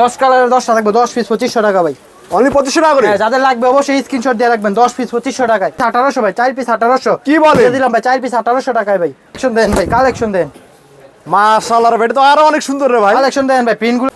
দশ কালারের দশটা থাকবে দশ পিস পঁচিশশো টাকা ভাই। অনলি পঁচিশশো টাকা করে? হ্যাঁ যাদের লাগবে অবশ্যই স্ক্রিনশট দিয়ে রাখবেন দশ পিস পঁচিশশো টাকায়। আঠারোশো ভাই চার পিস আঠারোশো। কি বলে দিলাম ভাই চার পিস আঠারোশো টাকায় ভাই। কালেকশন দেন ভাই কালেকশন দেন। ভাই এটা তো আরও অনেক সুন্দর রে ভাই। কালেকশন দেন ভাই প্রিন্টগুলো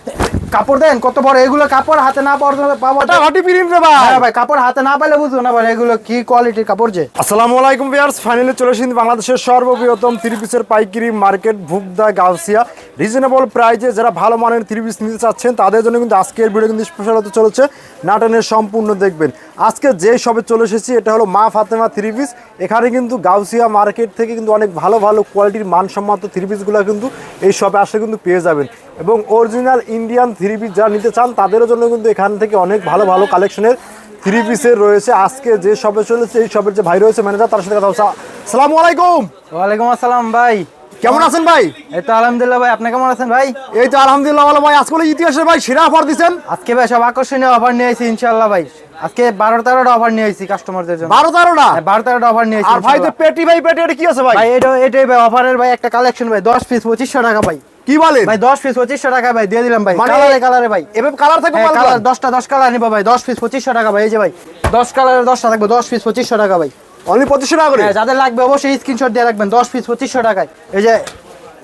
কাপড় দেন কত বড়? এগুলো কাপড় হাতে না পাওয়া এটা হটি প্রিন্ট রে ভাই। হ্যাঁ ভাই কাপড় হাতে না পেলে বুঝব না ভাই এগুলো কি কোয়ালিটির কাপড় যে। আসসালামু আলাইকুম ভিউয়ার্স ফাইনালি চলে এসেছি বাংলাদেশের সর্ববৃহত্তম থ্রি পিসের পাইকারি মার্কেট ভুগদা গাউসিয়া। রিজনেবল প্রাইজে যারা ভালো মানের থ্রি পিস নিতে চাচ্ছেন তাদের জন্য কিন্তু আজকের ভিডিও কিন্তু স্পেশাল হতে চলেছে। নাটনের সম্পূর্ণ দেখবেন। আজকে যে সবে চলে এসেছি এটা হলো মা ফাতেমা থ্রি পিস এখানে কিন্তু গাউসিয়া মার্কেট থেকে কিন্তু অনেক ভালো ভালো কোয়ালিটির মানসম্মত থ্রি পিসগুলো কিন্তু এই শপে আসলে কিন্তু পেয়ে যাবেন। এবং অরিজিনাল ইন্ডিয়ান থ্রি পিস যারা নিতে চান তাদেরও জন্য কিন্তু এখান থেকে অনেক ভালো ভালো কালেকশনের থ্রি পিসের রয়েছে। আজকে যে শপে চলেছে এই শপের যে ভাই রয়েছে ম্যানেজার তার সাথে কথা বলছে। সালামু আলাইকুম। ওয়ালাইকুম আসসালাম ভাই। কেমন আছেন ভাই? এই তো আলহামদুলিল্লাহ ভাই আপনি কেমন আছেন ভাই? এই তো আলহামদুলিল্লাহ ভালো ভাই। আজকে ইতিহাসের ভাই সেরা অফার দিচ্ছেন আজকে ভাই সব আকর্ষণীয় অফার নিয়ে এসেছি ইনশাল্লাহ ভাই। আজকে বারো তেরোটা অফার নিয়ে এসেছি কাস্টমারদের জন্য। বারো তেরোটা? হ্যাঁ, বারো তেরোটা অফার নিয়ে এসেছি আর ভাই তো পেটি ভাই পেটি এটা কি আছে ভাই? ভাই এটা এটাই ভাই অফারের ভাই একটা কালেকশন ভাই দশ পিস পঁচিশশো টাকা ভাই। কি বলেন? ভাই দশ পিস পঁচিশশো টাকা ভাই দিয়ে দিলাম ভাই। মানে- কালারে কালারে ভাই। এভাবে কালার থাকবে হ্যাঁ, মাল কালার দশটা দশ কালার নিবো ভাই। দশ পিস পঁচিশশো টাকা ভাই এই যে ভাই। দশ কালারের দশটা থাকবে দশ পিস পঁচিশশো টাকা ভাই। অনলি পঁচিশশো টাকা করে? হ্যাঁ যাদের লাগবে অবশ্যই স্ক্রিনশট দিয়ে রাখবেন। দশ পিস পঁচিশশো টাকায়। এই যে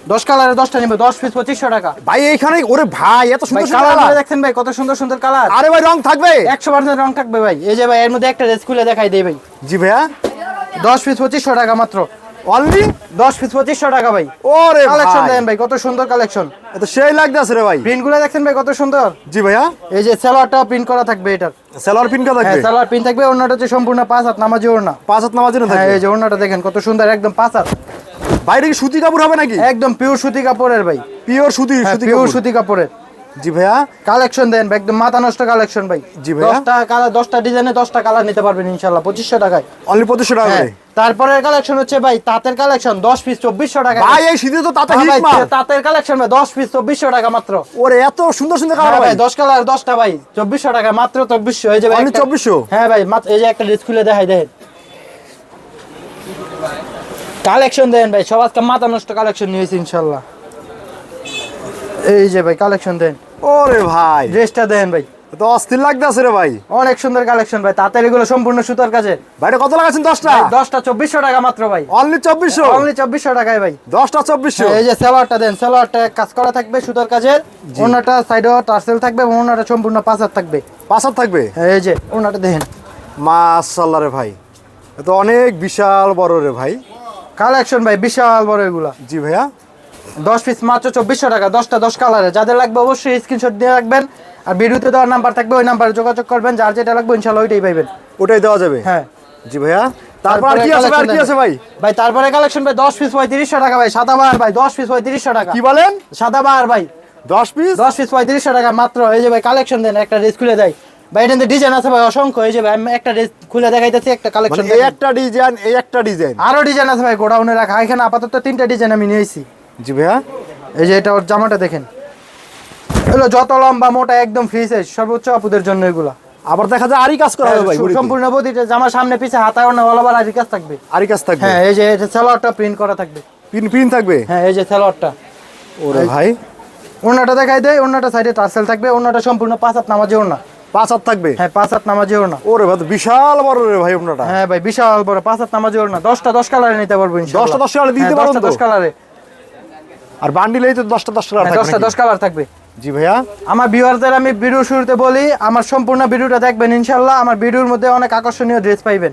দশ কালারের দশটা নিবে দশ পিস পঁচিশশো টাকা। ভাই এইখানে ওরে ভাই এত সুন্দর কালার। দেখছেন ভাই কত সুন্দর সুন্দর কালার। আরে ভাই রং থাকবে? একশো পার্সেন্ট রং থাকবে ভাই। এই যে ভাই এর মধ্যে একটা ড্রেস খুলে দেখাই দেই ভাই। জি ভাইয়া। দশ পিস পঁচিশশো টাকা মাত্র। অনলি দশ পিস পঁচিশশো টাকা ভাই। ওরে কালেকশন ভাই। দেন ভাই কত সুন্দর কালেকশন এত সেই লাগতেছে রে ভাই। প্রিন্টগুলো দেখছেন ভাই কত সুন্দর? জি ভাইয়া। এই যে সালোয়ারটা প্রিন্ট করা থাকবে এটার। সেলার পিন কা হ্যাঁ থাকবে সালোয়ার প্রিন্ট থাকবে অন্যটা হচ্ছে সম্পূর্ণ পাঁচ হাত নামাজি ওড়না। পাঁচ হাত নামাজ হ্যাঁ থাকবে? এই যে ওড়নাটা দেখেন কত সুন্দর একদম পাঁচ হাত। বাইরে কি সুতি কাপড় হবে নাকি? একদম পিওর সুতি কাপড়ের ভাই। পিওর সুতি সুতি পিওর সুতি কাপড়ের। জি ভাইয়া। কালেকশন দেন ভাই, একদম মাথা নষ্ট কালেকশন ভাই। জি ভাইয়া। দশটা কালার দশটা ডিজাইনে দশটা কালার নিতে পারবেন ইনশাল্লাহ পঁচিশশো টাকায়। অনলি পঁচিশশো টাকা হ্যাঁ করে তারপরে কালেকশন হচ্ছে ভাই তাঁতের কালেকশন দশ পিস চব্বিশশো টাকা। ভাই এই শীতে তো তাতে হ্যাঁ হিট ভাই, মাল। তাঁতের কালেকশন ভাই দশ পিস চব্বিশশো টাকা মাত্র। ওরে এত সুন্দর সুন্দর হ্যাঁ কালার ভাই ভাই। দশ কালার দশটা ভাই চব্বিশশো টাকা মাত্র চব্বিশশো। এই যে ভাই Only একটা- 2400? হ্যাঁ ভাই এই যে একটা ড্রেস খুলে দেখাই দেখেন কালেকশন দেন ভাই সব আজকে মাথা নষ্ট কালেকশন নিয়েছি ইনশাল্লাহ। এই যে ভাই কালেকশন দেন। ওরে ভাই। ড্রেসটা দেন ভাই। তো অস্থির লাগতেছে রে ভাই। অনেক সুন্দর কালেকশন ভাই তাঁতের এগুলো সম্পূর্ণ সুতার কাছে। ভাইটা কত লাগাচ্ছেন দশটা? দশটা চব্বিশশো টাকা মাত্র ভাই। অনলি চব্বিশশো? অনলি চব্বিশশো টাকায় ভাই। দশটা চব্বিশশো? এই যে সেলোয়ারটা দেন সেলোয়ারটা কাজ করা থাকবে সুতার কাজের অন্যটা সাইডেও টার্সেল থাকবে এবং অন্যটা সম্পূর্ণ থাকবে। থাকবে? এই যে অন্যটা দেখেন। মাশাল্লাহ রে ভাই। তো অনেক বিশাল বড় রে ভাই। কালেকশন ভাই বিশাল বড় এগুলা। জি ভাইয়া। দশ পিস মাত্র চব্বিশশো টাকা দশটা দশ কালারে যাদের লাগবে অবশ্যই স্ক্রিনশট দিয়ে রাখবেন। আর ভিডিওতে দেওয়ার নাম্বার থাকবে ওই নাম্বারে যোগাযোগ করবেন। যার যেটা লাগবে ইনশাল্লাহ ওইটাই পাইবেন। ওটাই দেওয়া যাবে? হ্যাঁ। জি ভাইয়া। তারপর আর কি আছে আর কি আছে ভাই? ভাই তারপরে কালেকশন ভাই দশ পিস পঁয়ত্রিশশো টাকা ভাই সাদা বার ভাই দশ পিস পঁয়ত্রিশশো টাকা। কি বলেন? সাদা ভাই। দশ পিস দশ পিস পঁয়ত্রিশশো টাকা মাত্র। এই যে ভাই কালেকশন দেন একটা ড্রেস খুলে দেয়। ভাই এটাতে ডিজাইন আছে ভাই অসংখ্য। এই যে ভাই আমি একটা ড্রেস খুলে দেখাইতেছি একটা মানে কালেকশন এই একটা ডিজাইন এই একটা ডিজাইন আরও ডিজাইন আছে ভাই গোডাউনে রাখা। এখানে আপাতত তিনটা ডিজাইন আমি নিয়েছি। জি ভাইয়া। এই যে এটা ওর জামাটা দেখেন। এগুলো যত লম্বা মোটা একদম ফ্রি সাইজ সর্বোচ্চ আপুদের জন্য এগুলা। আবার দেখা যায় আরই কাজ করা হবে ভাই সম্পূর্ণ বডিটা জামা সামনে পিছে হাতা ওনা অল ওভার আরি কাজ থাকবে। আরই কাজ থাকবে? হ্যাঁ এই যে এটা সালোয়ারটা প্রিন্ট করা থাকবে। পিন পিন থাকবে? হ্যাঁ এই যে সালোয়ারটা। ওরে ভাই। ওনাটা দেখাই দেয় ওনাটা সাইডে টার্সেল থাকবে ওনাটা সম্পূর্ণ পাঁচ হাত নামাজে ওনা পাঁচ হাত থাকবে? হ্যাঁ পাঁচ হাত নামাজে ওনা ওরে ভাই বিশাল বড় রে ভাই আপনাটা হ্যাঁ ভাই বিশাল বড় পাঁচ হাত নামাজে ওনা দশটা দশ কালারে নিতে পারব ইনশাআল্লাহ। দশটা দশ colour দিতে হ্যাঁ, তো? দশ কালারে আর বান্ডিলেই তো দশটা দশ টাকা হ্যাঁ, থাকবে দশটা দশ কালার থাকবে। জি ভাইয়া। আমার ভিউয়ারদের আমি ভিডিও শুরুতে বলি আমার সম্পূর্ণ ভিডিওটা দেখবেন ইনশাল্লাহ। আমার ভিডিওর মধ্যে অনেক আকর্ষণীয় ড্রেস পাইবেন।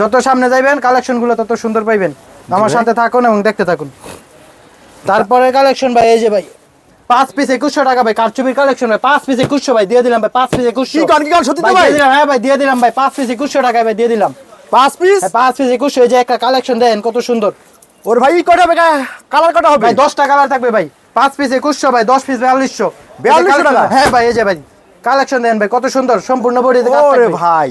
যত সামনে যাইবেন কালেকশনগুলো তত সুন্দর পাইবেন। আমার সাথে থাকুন এবং দেখতে থাকুন। তারপরে কালেকশন ভাই এই যে ভাই পাঁচ পিস একুশশো টাকা ভাই কারচুপির কালেকশন ভাই পাঁচ পিস একুশশো ভাই দিয়ে দিলাম ভাই পাঁচ পিস একুশশো। ভাই দিলাম হ্যাঁ ভাই দিয়ে দিলাম ভাই পাঁচ পিস একুশশো টাকা ভাই দিয়ে দিলাম। পাঁচ পিস হ্যাঁ, পাঁচ পিস একুশশো এই যে একটা কালেকশন দেন কত সুন্দর। ওরে ভাই কটা হবে? কালার কটা হবে? ভাই দশটা কালার থাকবে ভাই। পাঁচ পিস একুশশো ভাই দশ পিস বিয়াল্লিশশো। 4200 টাকা? হ্যাঁ ভাই এই যে ভাই কালেকশন দেন ভাই কত সুন্দর সম্পূর্ণ বডি ওরে ভাই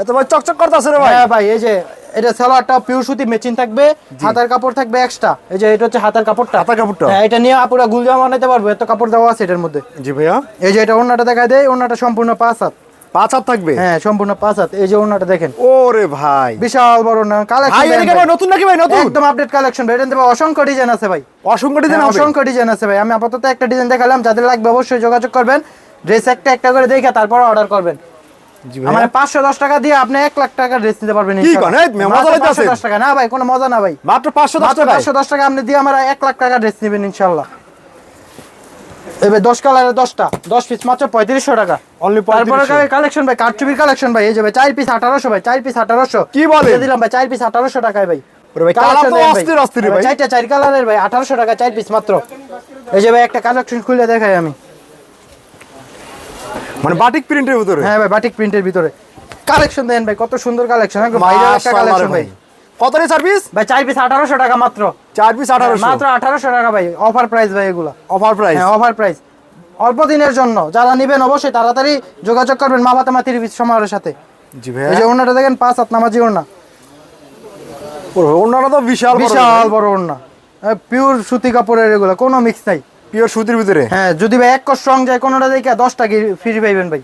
এত ভাই চকচক করতেছে রে ভাই। হ্যাঁ ভাই এই যে এটা সালোয়ারটা পিওর সুতি মেচিন থাকবে হাতার কাপড় থাকবে এক্সট্রা এই যে এটা হচ্ছে হাতার কাপড়টা। হাতার কাপড়টা? হ্যাঁ এটা নিয়ে আপুরা গুলজামা বানাইতে পারব এত কাপড় দেওয়া আছে এটার মধ্যে। জি ভাইয়া। এই যে এটা ওন্নাটা দেখায় দেয় ওন্নাটা সম্পূর্ণ পাঁচ হাত। পাঁচ হাত থাকবে? হ্যাঁ সম্পূর্ণ পাঁচ হাত। এই যে ওন্নাটা দেখেন। ওরে ভাই। বিশাল বড় না ভাই এটা কি ভাই। কালেকশন নতুন নাকি ভাই নতুন? একদম আপডেট কালেকশন ভাই এটাতে অসংখ্য ডিজাইন আছে ভাই। অসংখ্য ডিজাইন হ্যাঁ, অসংখ্য ডিজাইন আছে ভাই। আমি আপাতত একটা ডিজাইন দেখালাম যাদের লাগবে অবশ্যই যোগাযোগ করবেন। ড্রেস একটা একটা করে দেখে তারপর অর্ডার করবেন। ভাইয়া পাঁচশো দশ টাকা দিয়ে আপনি এক লাখ টাকা ড্রেস নিতে পারবেন? 510 টাকা। না ভাই কোনো মজা না ভাই। মাত্র পাঁচশো দশ দশ টাকা আপনি দিয়ে আমার এক লাখ টাকা ড্রেস নেবেন ইনশাল্লাহ এবার দশ কালারের দশটা। দশ পিস মাত্র পঁয়ত্রিশশো টাকা। Only তারপরে 3500 কালেকশন ভাই কারচুপির কালেকশন ভাই এই যে ভাই চার পিস আঠারোশো ভাই চার পিস আঠারোশো। কি বলেন? দিয়ে দিলাম ভাই চার পিস আঠারোশো টাকায় ভাই। ওরে ভাই, কালার তো অস্থির অস্থির ভাই। চারটা চার কালারের ভাই আঠারোশো টাকা চার পিস মাত্র। এই যে ভাই একটা কালেকশন খুলে দেখাই আমি। মানে বাটিক প্রিন্টের ভিতরে? হ্যাঁ ভাই বাটিক প্রিন্টের ভিতরে। কালেকশন দেন ভাই কত সুন্দর কালেকশন একদম ভাইরাল একটা কালেকশন ভাই। কত রে সার্ভিস ভাই চার পিস আঠারোশো টাকা মাত্র। চার পিস আঠারোশো। মাত্র আঠারোশো টাকা ভাই অফার প্রাইস ভাই এগুলা। অফার প্রাইস হ্যাঁ অফার প্রাইস অল্প দিনের জন্য যারা নেবেন অবশ্যই তাড়াতাড়ি যোগাযোগ করবেন মা বাতা মাতির সমারের সাথে। জি এই যে ওনাটা দেখেন পাঁচ হাত নামাজি ওনা ওনারা তো বিশাল বিশাল বড় ওনা পিওর সুতি কাপড়ের এগুলো কোনো মিক্স নাই। পিওর সুতির ভিতরে? হ্যাঁ যদি ভাই এক কষ্ট রং যায় কোনোটা দেখে দশটা ফ্রি পাইবেন ভাই।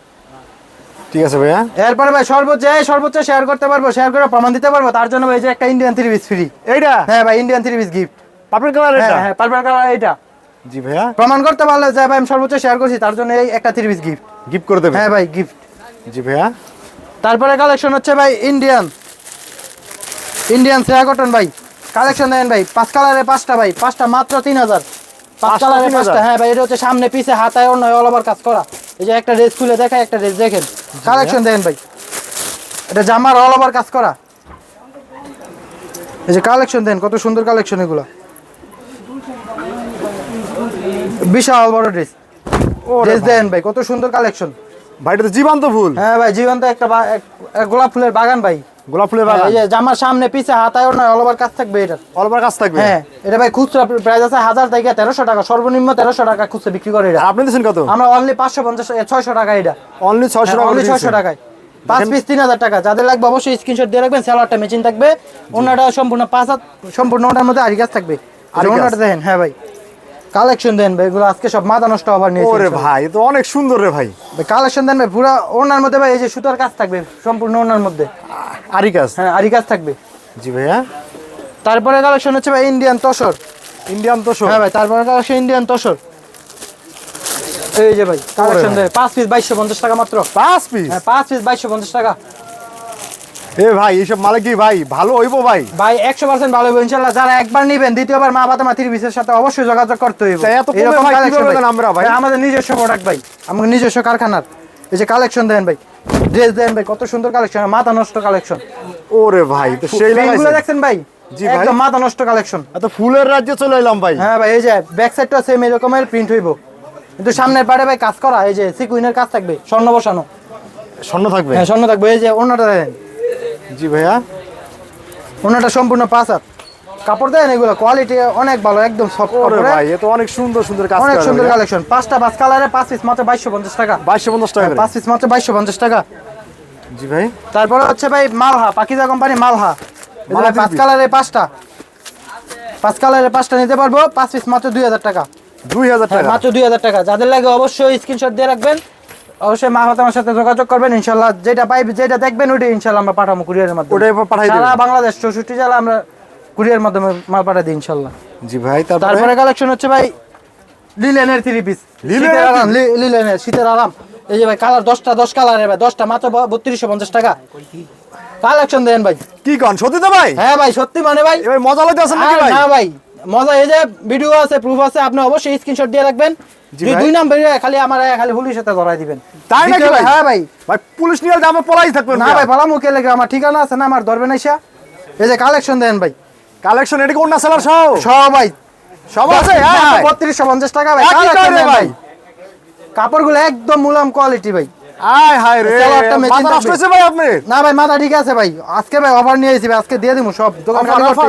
ঠিক আছে ভাইয়া। এরপরে ভাই সর্বোচ্চ এই সর্বোচ্চ শেয়ার করতে পারব শেয়ার করে প্রমাণ দিতে পারব। তার জন্য ভাই যে একটা ইন্ডিয়ান থ্রি পিস ফ্রি এইটা? হ্যাঁ ভাই ইন্ডিয়ান থ্রি পিস গিফট পাপের কালার এটা হ্যাঁ পারবেন কালার এইটা। জি ভাইয়া। প্রমাণ করতে পারলে যে ভাই আমি সর্বোচ্চ শেয়ার করছি তার জন্য এই একটা থ্রি পিস গিফট গিফট করে দেবে। হ্যাঁ ভাই গিফট জি ভাইয়া। তারপরে কালেকশন হচ্ছে ভাই ইন্ডিয়ান ইন্ডিয়ান সেরা কটন ভাই। কালেকশন দেন ভাই পাঁচ কালারের পাঁচটা ভাই পাঁচটা মাত্র তিন হাজার। পাঁচ 3000 পাঁচটা হ্যাঁ ভাই এটা হচ্ছে সামনে পিছে হাতায় অন্য অল ওভার কাজ করা। এই যে একটা ড্রেস খুলে দেখায় একটা ড্রেস দেখেন। কালেকশন দেখেন ভাই। এটা জামার অল ওভার কাজ করা। এই যে কালেকশন দেন কত সুন্দর কালেকশন এগুলো। বিশাল বড় ড্রেস ও ড্রেস দেন ভাই কত সুন্দর কালেকশন ভাই এটা তো জীবন্ত ফুল। হ্যাঁ ভাই জীবন্ত একটা গোলাপ ফুলের বাগান ভাই। গোলাপ ফুলের হ্যাঁ, বাগান? এই জামার সামনে পিছে হাতায় নয় অল ওভার কাজ থাকবে এটা অল্পের কাজ থাকবে? হ্যাঁ এটা ভাই খুচরা প্রাইস আছে হাজার থেকে তেরোশো টাকা সর্বনিম্ন তেরোশো টাকা খুচরা বিক্রি করে এটা আপনি কত? আমরা অনলি পাঁচশো পঞ্চাশ ছয়শো টাকা এটা। অনলি ছয়শো টাকা অনলি করে ছয়শো দিয়েছেন। টাকায়। পাঁচ পিস তিন হাজার টাকা। যাদের লাগবে অবশ্যই স্ক্রিনশট দিয়ে রাখবেন স্যালারটা মেচিন থাকবে। অন্যটা সম্পূর্ণ পাঁচ হাত সম্পূর্ণ ওটার মধ্যে আরি গাছ থাকবে। আরি। অন্যটা দেখেন হ্যাঁ ভাই। কালেকশন দেন ভাই এগুলো আজকে সব মাথা নষ্ট হবার নিয়ে ওরে ভাই তো অনেক সুন্দর রে ভাই। কালেকশন দেন ভাই পুরো ওনার মধ্যে ভাই এই যে সুতার কাজ থাকবে সম্পূর্ণ ওনার মধ্যে। আরি কাজ? হ্যাঁ আরি গাছ থাকবে। জি ভাইয়া। তারপরে কালেকশন হচ্ছে ভাই ইন্ডিয়ান তসর ইন্ডিয়ান তসর হ্যাঁ ভাই তারপরে কালেকশন ইন্ডিয়ান তসর এই যে ভাই কালেকশন। দেয় পাঁচ পিস বাইশশো পঞ্চাশ টাকা মাত্র। পাঁচ পিস হ্যাঁ পাঁচ পিস বাইশশো পঞ্চাশ টাকা। এ ভাই এইসব মালে কি ভাই? ভালো হইবো ভাই? ভাই একশো পার্সেন্ট ভালো হবে ইনশাল্লাহ। যারা একবার নিবেন দ্বিতীয়বার মা বাবা মাতির বিশের সাথে অবশ্যই যোগাযোগ করতে হইব। এত কমে ভাই কীভাবে আমরা ভাই? আমাদের নিজস্ব প্রোডাক্ট ভাই। আমাদের নিজস্ব কারখানার। এই যে কালেকশন দেন ভাই ড্রেস দেন ভাই কত সুন্দর কালেকশন মাথা নষ্ট কালেকশন ওরে ভাই তো সেই দেখছেন ভাই? জি ভাই। একদম মাথা নষ্ট কালেকশন এত ফুলের রাজ্যে চলে এলাম ভাই। হ্যাঁ ভাই এই যে ব্যাক সাইডটা সেম এরকমের প্রিন্ট হইব। কিন্তু সামনের পাড়ে ভাই কাজ করা এই যে সিকুইনের কাজ থাকবে স্বর্ণ বসানো। স্বর্ণ থাকবে? হ্যাঁ স্বর্ণ থাকবে এই যে অন্যটা জি ভাইয়া। অন্যটা সম্পূর্ণ পাঁচ হাত কাপড় দেন এগুলো কোয়ালিটি অনেক ভালো একদম সফট কাপড়। ভাই এ তো অনেক সুন্দর সুন্দর কাজ অনেক সুন্দর কালেকশন পাঁচটা পাঁচ কালারে পাঁচ পিস মাত্র বাইশশো পঞ্চাশ টাকা। বাইশশো পঞ্চাশ টাকা করে। পাঁচ পিস মাত্র বাইশশো পঞ্চাশ টাকা। জি ভাই। তারপরে হচ্ছে ভাই মালহা পাকিজা কোম্পানি মালহা। মালহা পাঁচ কালারে পাঁচটা। পাঁচ কালারে পাঁচটা নিতে পারব পাঁচ পিস মাত্র দুই হাজার টাকা। দুই হাজার হ্যাঁ টাকা মাত্র দুই হাজার টাকা। যাদের লাগে অবশ্যই স্ক্রিনশট দিয়ে রাখবেন। অবশ্যই মা হাতে আমার সাথে যোগাযোগ করবেন ইনশাল্লাহ যেটা পাইবে যেটা দেখবেন ওইটা ইনশাল্লাহ আমরা পাঠাবো কুরিয়ারের মাধ্যমে। ওটাই পাঠাই সারা বাংলাদেশ চৌষট্টি জেলা আমরা কুরিয়ার মাধ্যমে মাল পাঠাই দিই ইনশাল্লাহ। জি ভাই তারপরে? কালেকশন হচ্ছে ভাই লিলেনের থ্রি পিস লিলেনের আরাম লিলেনের শীতের আরাম। এই যে ভাই কালার দশটা দশ কালারের ভাই দশটা মাত্র বত্রিশশো পঞ্চাশ টাকা। কালেকশন দেন ভাই। কি কন সত্যি তো ভাই? হ্যাঁ ভাই সত্যি মানে ভাই। ভাই মজা লইতে আছেন নাকি ভাই? না ভাই। মজা এই যে ভিডিও আছে প্রুফ আছে আপনি অবশ্যই স্ক্রিনশট দিয়ে রাখবেন। দুই- ভাই। নাম্বার খালি আমার খালি পুলিশের সাথে ধরাই দিবেন। তাই নাকি ভাই? হ্যাঁ ভাই। ভাই পুলিশ নিয়ে দামে পলাই থাকবেন না ভাই পালামু কে লেগে আমার ঠিকানা আছে না আমার ধরবেন এসা এই যে কালেকশন দেন ভাই। কালেকশন এটা কোন না সেলার সব? সবাই সব আছে? হ্যাঁ ভাই। বত্রিশশো পঞ্চাশ টাকা ভাই। ভাই। ভাই। কাপড়গুলো একদম মুলাম কোয়ালিটি ভাই। আয় হায় রে মাথা নষ্ট। হয়েছে ভাই আপনি? না ভাই মাথা ঠিক আছে ভাই। আজকে ভাই অফার নিয়ে এসেছি আজকে দিয়ে দিব সব। দোকান খালি offer,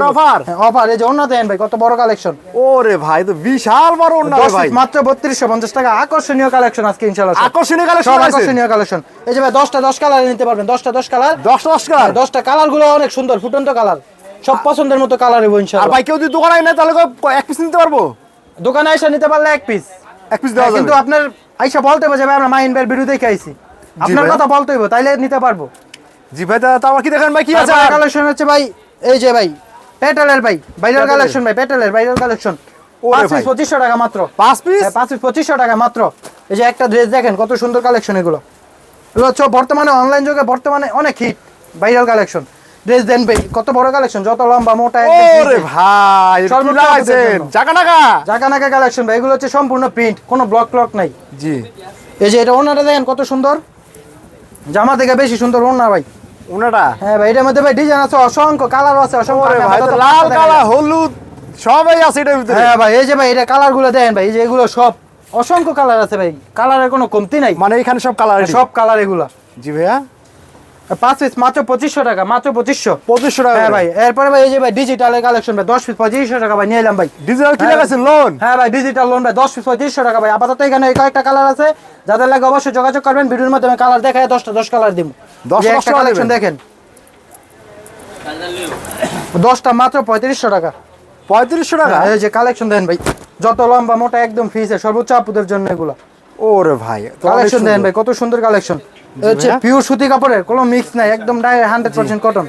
অফার এই যে অন্য দেন ভাই কত বড় কালেকশন ওরে ভাই তো বিশাল বড় অন্য ভাই। মাত্র বত্রিশশো পঞ্চাশ টাকা। আকর্ষণীয় কালেকশন আজকে ইনশাল্লাহ সব। আকর্ষণীয় কালেকশন আকর্ষণীয় কালেকশন এই যে ভাই দশটা দশ কালার নিতে পারবেন। দশটা দশ কালার 10 10 কালার দশটা কালারগুলো অনেক সুন্দর ফুটন্ত কালার সব পছন্দের মতো কালার হইব আর ভাই কেউ যদি দোকানে না তাহলে এক পিস নিতে পারব? দোকানে আইসা নিতে পারলে এক পিস এক পিস দেওয়া কিন্তু আপনার আইসা বলতে হবে যে ভাই আমরা মাইন বের বিরুদ্ধে খাইছি আপনার কথা বলতে হইব তাইলে নিতে পারব। জি ভাই তা তারপর কি দেখেন ভাই কি আছে কালেকশন হচ্ছে ভাই এই যে ভাই পেটেলের ভাই ভাইরাল কালেকশন ভাই পেটেলের ভাইরাল কালেকশন পঁচিশশো টাকা মাত্র। পাঁচ পিস হ্যাঁ, পাঁচ পিস পঁচিশশো টাকা মাত্র। এই যে একটা ড্রেস দেখেন কত সুন্দর কালেকশন এগুলো। এগুলো হচ্ছে বর্তমানে অনলাইন যুগে বর্তমানে অনেক হিট ভাইরাল কালেকশন ড্রেস দেন ভাই কত বড় কালেকশন যত লম্বা মোটা ওরে ভাই এটা কি সর্বোচ্চ লাগাইছেন আপনাদের জন্য। জাগা নাগা জাকা নাকা কালেকশন ভাই এগুলো হচ্ছে সম্পূর্ণ প্রিন্ট কোনো ব্লক ক্লক নাই। জি। এই যে এটা ওনাটা দেখেন কত সুন্দর। জামা থেকে বেশি সুন্দর ওনা ভাই। ওনাটা? হ্যাঁ ভাই এটার মধ্যে ভাই ডিজাইন আছে অসংখ্য কালার আছে অসংখ্য ভাই লাল পাঁচটা দেখাই। কালা হলুদ সবাই আছে এটার ভিতরে। হ্যাঁ ভাই এই যে ভাই এটা কালারগুলো দেখেন ভাই এই যে এগুলো সব অসংখ্য কালার আছে ভাই। কালারের কোনো কমতি নাই। মানে এখানে সব কালার সব কালার এগুলো। জি ভাইয়া। পাঁচ পিস মাত্র পঁচিশশো টাকা মাত্র পঁচিশশো। পঁচিশশো টাকা হ্যাঁ ভাই এরপরে ভাই এই যে ভাই ডিজিটালের কালেকশন ভাই দশ পিস পঁচিশশো টাকা ভাই নিয়ে এলাম ভাই। ডিজিটাল কি হ্যাঁ। লোন হ্যাঁ ভাই ডিজিটাল লোন ভাই দশ পিস পঁচিশশো টাকা ভাই। আপাতত এখানে এই কয়েকটা কালার আছে। যাদের লাগে অবশ্যই যোগাযোগ করবেন ভিডিওর মাধ্যমে কালার দেখায় দশটা দশ কালার দিব দশ একটা কালেকশন দেখেন। দশটা মাত্র পঁয়ত্রিশশো টাকা। পঁয়ত্রিশশো টাকা? এই যে কালেকশন দেন ভাই। যত লম্বা মোটা একদম ফিসে সর্বোচ্চ আপুদের জন্য এগুলো। ওরে ভাই কালেকশন দেন ভাই কত সুন্দর কালেকশন হচ্ছে পিওর সুতি কাপড়ের কোনো মিক্স নাই একদম হান্ড্রেড পার্সেন্ট কটন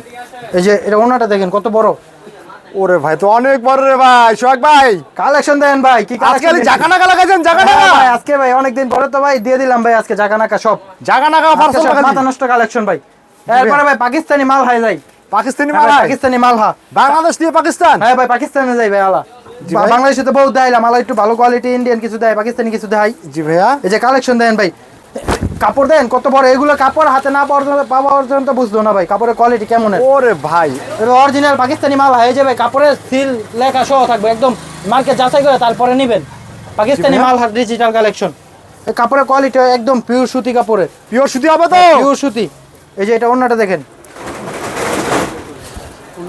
এই যে এটা ওনাটা দেখেন কত বড়। ওরে ভাই তো অনেক বড় রে ভাই সোহাগ ভাই। কালেকশন দেন ভাই কি আজকে নাগা লাগাইছেন জাগা হ্যাঁ ভাই, আজকে ভাই অনেকদিন পরে তো ভাই দিয়ে দিলাম ভাই আজকে জাগা নাকা সব সব মাথা নষ্ট কালেকশন ভাই। এরপরে ভাই পাকিস্তানি মাল হাই যাই। পাকিস্তানি হ্যাঁ মাল পাকিস্তানি মাল হা বাংলাদেশ দিয়ে পাকিস্তান? হ্যাঁ ভাই পাকিস্তানে যাই ভাই আলা। বাংলাদেশে তো বহুত দেয় মাল একটু ভালো কোয়ালিটি ইন্ডিয়ান কিছু দেয় পাকিস্তানি কিছু দেয়। জি ভাইয়া। এই যে কালেকশন দেন ভাই। কাপড় দেন কত বড়? এগুলো কাপড় হাতে না পর্যন্ত পাওয়া পর্যন্ত বুঝলো না ভাই কাপড়ের কোয়ালিটি কেমন ওরে ভাই। অরিজিনাল পাকিস্তানি মাল হয়ে যাবে কাপড়ের সিল লেখা সহ থাকবে একদম মার্কেট যাচাই করে তারপরে নেবেন। পাকিস্তানি মাল ডিজিটাল কালেকশন এই কাপড়ের কোয়ালিটি একদম পিওর সুতি কাপড়ের। পিওর সুতি হবে তো? পিওর সুতি। এই যে এটা অন্যটা দেখেন অন্য ওরে কাপড়টা ভাই। ধরে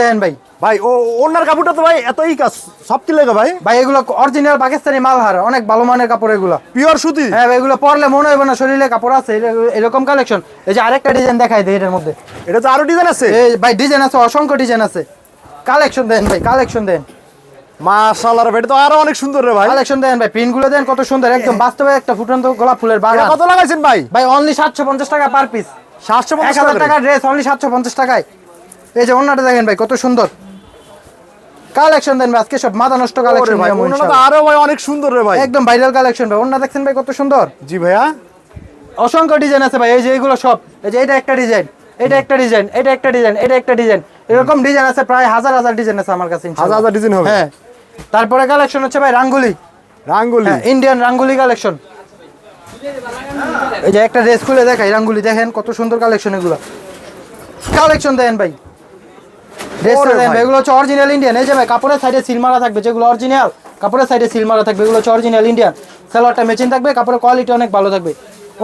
দেখেন ভাই। ভাই। ও ওনার কাপড়টা তো ভাই এতই কাজ সব কি লাগে ভাই? ভাই এগুলো অরিজিনাল পাকিস্তানি মাল অনেক ভালো মানের কাপড় এগুলো। পিওর সুতি? হ্যাঁ ভাই, এগুলো পরলে মনে হবে না শরীরে কাপড় আছে এরকম কালেকশন এই যে আরেকটা ডিজাইন দেখাই দেয় এটার মধ্যে। এটা তো আরও ডিজাইন আছে? এই ভাই ডিজাইন আছে অসংখ্য ডিজাইন আছে। কালেকশন দেন ভাই কালেকশন দেন। মাশাআল্লাহ রে তো আরও অনেক সুন্দর রে ভাই। কালেকশন দেন ভাই পিনগুলো দেন কত সুন্দর একদম বাস্তবে একটা ফুটন্ত গোলাপ ফুলের বাগান। কত লাগাইছেন ভাই? ভাই অনলি সাতশো পঞ্চাশ টাকা পার পিস সাতশো এক পঞ্চাশ হাজার টাকা ড্রেস অনলি সাতশো পঞ্চাশ টাকায়। এই যে অন্যটা দেখেন ভাই কত সুন্দর। কালেকশন দেন ভাই আজকে সব মাথা নষ্ট কালেকশন ভাই আরও ভাই অনেক সুন্দর রে ভাই। একদম ভাইরাল কালেকশন ভাই অন্য দেখছেন ভাই কত সুন্দর। জি ভাইয়া। অসংখ্য ডিজাইন আছে ভাই এই যে এগুলো সব এই যে এটা একটা ডিজাইন এটা একটা ডিজাইন এটা একটা ডিজাইন এটা একটা ডিজাইন এরকম ডিজাইন আছে প্রায় হাজার হাজার ডিজাইন আছে আমার কাছে হাজার হাজার ডিজাইন হবে। হ্যাঁ। তারপরে কালেকশন হচ্ছে ভাই রাঙ্গুলি। রাঙ্গুলি। ইন্ডিয়ান রাঙ্গুলি কালেকশন এই যে একটা ড্রেস খুলে দেখাই রাঙ্গুলি দেখেন কত সুন্দর কালেকশন এগুলো। কালেকশন দেন ভাই ড্রেসটা ওরে দেন ভাই। ভাই এগুলো হচ্ছে অরিজিনাল ইন্ডিয়ান এই যে ভাই কাপড়ের সাইডে সিল মারা থাকবে যেগুলো অরিজিনাল কাপড়ের সাইডে সিল মারা থাকবে এগুলো হচ্ছে অরিজিনাল ইন্ডিয়ান সালোয়ারটা ম্যাচিং থাকবে কাপড়ের কোয়ালিটি অনেক ভালো থাকবে।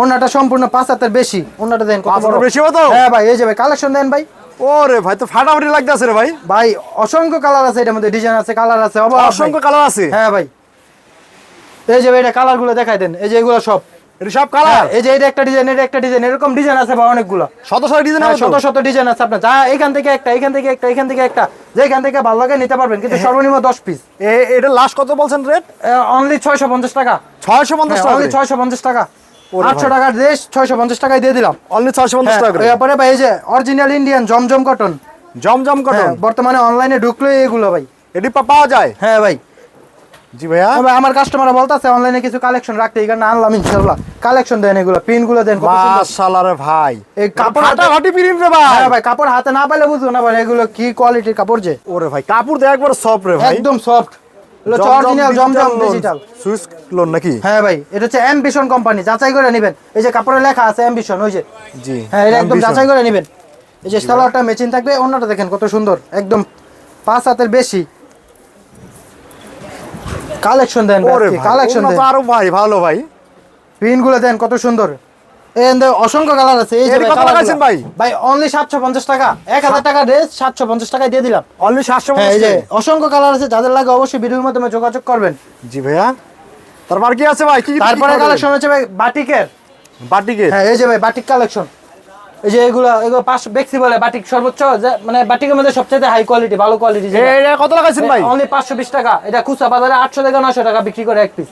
ওনাটা সম্পূর্ণ পাঁচ হাতের বেশি ওনাটা দেন কত বড়। বেশি হবে হ্যাঁ ভাই এই যে ভাই কালেকশন দেন ভাই। ওরে ভাই তো ফাটাফাটি লাগতেছে রে ভাই। ভাই অসংখ্য কালার আছে এটার মধ্যে ডিজাইন আছে কালার আছে অসংখ্য কালার আছে? হ্যাঁ ভাই। এই যে ভাই এটা কালারগুলো দেখাই দেন এই যে এগুলো সব। এটা সব হ্যাঁ, কালার এই যে এটা একটা ডিজাইন এটা একটা ডিজাইন এরকম ডিজাইন আছে বা অনেকগুলো। শত শত ডিজাইন হ্যাঁ, হবে শত শত ডিজাইন আছে আপনার। যা এখান থেকে একটা এখান থেকে একটা এখান থেকে একটা যেখান থেকে ভালো লাগে নিতে পারবেন কিন্তু সর্বনিম্ন দশ পিস এটা লাস্ট কত বলছেন রেট অনলি ছয়শো পঞ্চাশ টাকা। ছয়শো পঞ্চাশ টাকা অনলি ছয়শো পঞ্চাশ টাকা। ওরে আটশো ভাই। টাকার ড্রেস ছয়শো পঞ্চাশ টাকায় দিয়ে দিলাম। অনলি ছয়শো পঞ্চাশ টাকা করে। এরপরে ভাই এই যে original Indian Zamzam cotton Zamzam cotton বর্তমানে অনলাইনে ঢুকলে এগুলো ভাই। এটি পাওয়া যায়? হ্যাঁ ভাই। জি ভাইয়া। তবে আমার কাস্টমাররা বলতেছে অনলাইনে কিছু কালেকশন রাখতে এই কারণে আনলাম ইনশাল্লাহ কালেকশন দেন এগুলো পিনগুলো দেন মাশাআল্লাহ রে ভাই। এই কাপড় হাতে- ফাটাফাটি প্রিন্ট রে ভাই। হ্যাঁ ভাই কাপড় হাতে না পাইলে বুঝব না ভাই এগুলো কি কোয়ালিটির কাপড় যে। ওরে ভাই কাপড় দেখ একবার সফট রে ভাই। একদম soft original Zamzam digital Swiss lawn নাকি? হ্যাঁ ভাই এটা হচ্ছে অ্যাম্বিশন কোম্পানি যাচাই করে নেবেন। এই যে কাপড়ে লেখা আছে অ্যাম্বিশন ওই যে। জি হ্যাঁ এটা একদম যাচাই করে নেবেন। এই যে সালোয়ারটা মেচিন থাকবে অন্যটা দেখেন কত সুন্দর। একদম পাঁচ হাতের বেশি। কালেকশন দেন কালেকশন দেন। আরও ভাই ভালো ভাই। পিনগুলো দেন কত সুন্দর। অসংখ্য কালার আছে এই যে ভাই ভাই? ভাই অনলি সাতশো পঞ্চাশ টাকা এক হাজার টাকা ড্রেস সাতশো পঞ্চাশ টাকায় দিয়ে দিলাম। অনলি সাতশো হ্যাঁ এই যে অসংখ্য কালার আছে যাদের লাগে অবশ্যই ভিডিওর মাধ্যমে যোগাযোগ করবেন। জি ভাইয়া। তারপর কি আছে ভাই? কি তারপরে কালেকশন হচ্ছে ভাই বাটিকের। বাটিকের। হ্যাঁ এই যে ভাই বাটিক কালেকশন এই যে এগুলো এগুলো পাঁচ বেক্সি বলে বাটিক সর্বোচ্চ মানে বাটিকের মধ্যে সবচেয়ে হাই কোয়ালিটি ভালো কোয়ালিটি এটা কত লাগাইছেন ভাই? অনলি পাঁচশো বিশ টাকা। এটা খুচরা বাজারে আটশো থেকে নশো টাকা বিক্রি করে এক পিস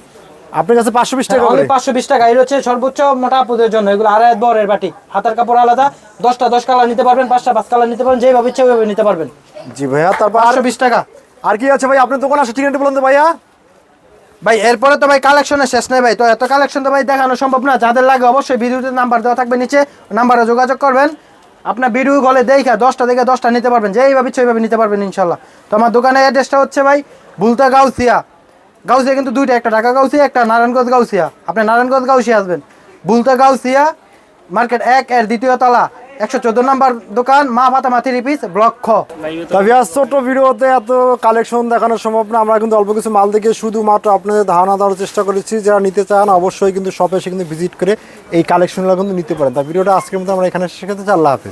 আপনার কাছে পাঁচশো বিশ টাকা অনলি পাঁচশো বিশ টাকা। এটা হচ্ছে সর্বোচ্চ মোটা আপুদের জন্য। এগুলো আড়াই বরের বাটিক। হাতার কাপড় আলাদা। দশটা দশ কালার নিতে পারবেন পাঁচটা পাঁচ কালার নিতে পারবেন যেভাবে ইচ্ছা ওইভাবে নিতে পারবেন। জি ভাইয়া তারপর আর পাঁচশো বিশ টাকা। আর কি আছে ভাই? আপনার দোকান ঠিকানাটা বলুন তো ভাইয়া। ভাই, এরপরে তো ভাই কালেকশনের শেষ নেই ভাই। তো এত কালেকশন তো ভাই দেখানো সম্ভব না। যাদের লাগে অবশ্যই ভিডিওতে নাম্বার দেওয়া থাকবে নিচে। নাম্বারে যোগাযোগ করবেন। আপনার ভিডিও গলে দেখা দশটা থেকে দশটা নিতে পারবেন। যেইভাবে ওইভাবে নিতে পারবেন, ইনশাল্লাহ। তো আমার দোকানের অ্যাড্রেসটা হচ্ছে ভাই বুলতা গাউসিয়া। গাউসিয়া কিন্তু দুইটা, একটা ঢাকা গাউসিয়া, একটা নারায়ণগঞ্জ গাউসিয়া। আপনি নারায়ণগঞ্জ গাউসিয়া আসবেন। বুলতা গাউসিয়া মার্কেট এক, এর দ্বিতীয় তলা। একশো চোদ্দ নম্বর দোকান, মা ভাতা মাথি রিপিস ব্লক খ। ছোট্ট ভিডিওতে এত কালেকশন দেখানো সম্ভব না, আমরা কিন্তু অল্প কিছু মাল দেখে শুধুমাত্র আপনাদের ধারণা দেওয়ার চেষ্টা করেছি, যারা নিতে চান অবশ্যই কিন্তু শপে এসে কিন্তু ভিজিট করে এই কালেকশনগুলো কিন্তু নিতে পারেন। তা ভিডিওটা আজকের মতো আমরা এখানে শেখাতে চাই, আল্লাহ হাফিজ।